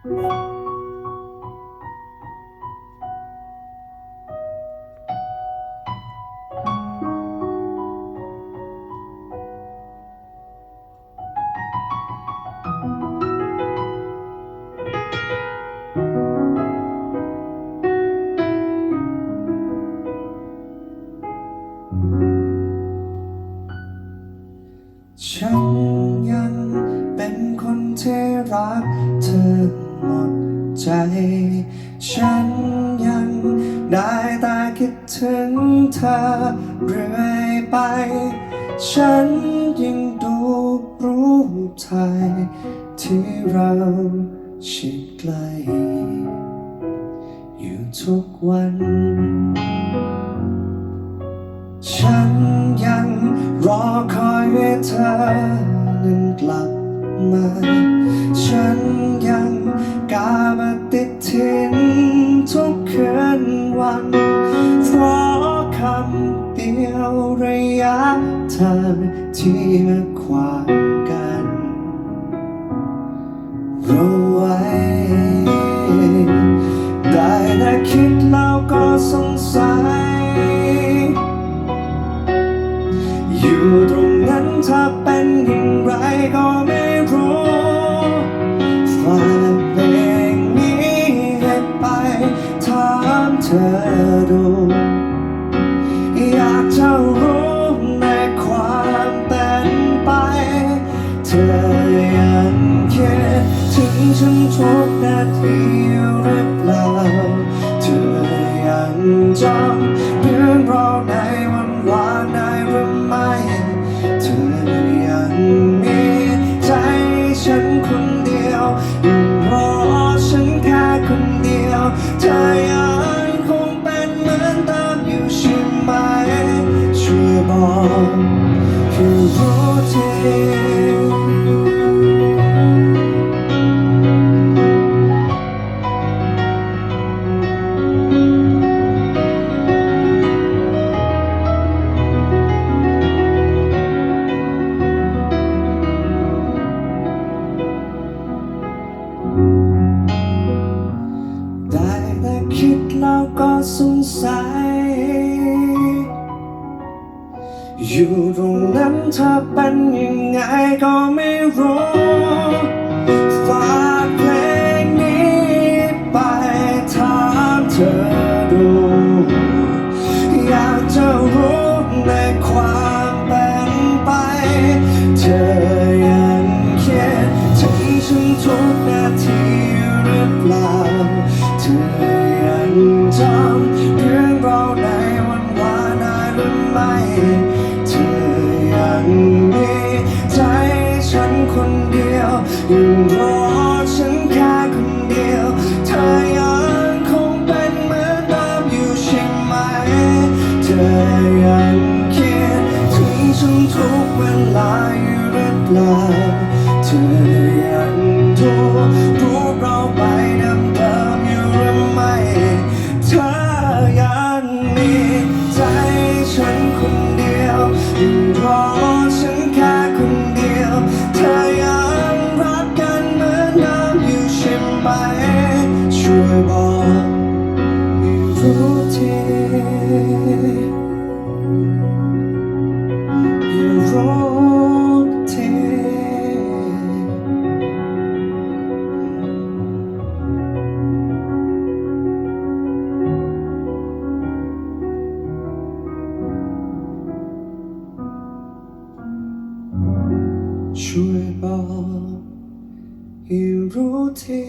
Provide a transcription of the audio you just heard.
ฉันยังเป็นคนที่รัก ใจฉันยังได้แต่คิดถึงเธอเรื่อยไป ฉันยังดูรูปถ่ายที่เราชิดใกล้อยู่ทุกวัน ฉันยังรอคอยให้เธอนั้นกลับมา ทางที่มาขวางกันรู้ไว้ ได้แต่คิดแล้วก็สงสัย อยู่ตรงนั้นถ้าเป็นอย่างไรก็ไม่รู้ฝากเพลงนี้ให้ไปถามเธอดู ถึง ก็สงสัย อยู่ตรงนั้นเธอเป็นยังไงก็ไม่รู้ฝากเพลงนี้ไปถามเธอดู อยากจะรู้ในความเป็นไป เธอยังคิดถึงฉันทุกนาทีหรือเปล่าเธอ จำเรื่องเราในวันวานได้หรือไม่เธอยังมีใจฉันคนเดียวยังรอฉันแค่คนเดียวเธอยังคงเป็นเหมือนเดิมอยู่ใช่ไหมเธอยังคิดถึงฉันทุกเวลาอยู่หรือเปล่าเธอยังดูรูปเราไป ช่วยบอกให้รู้ที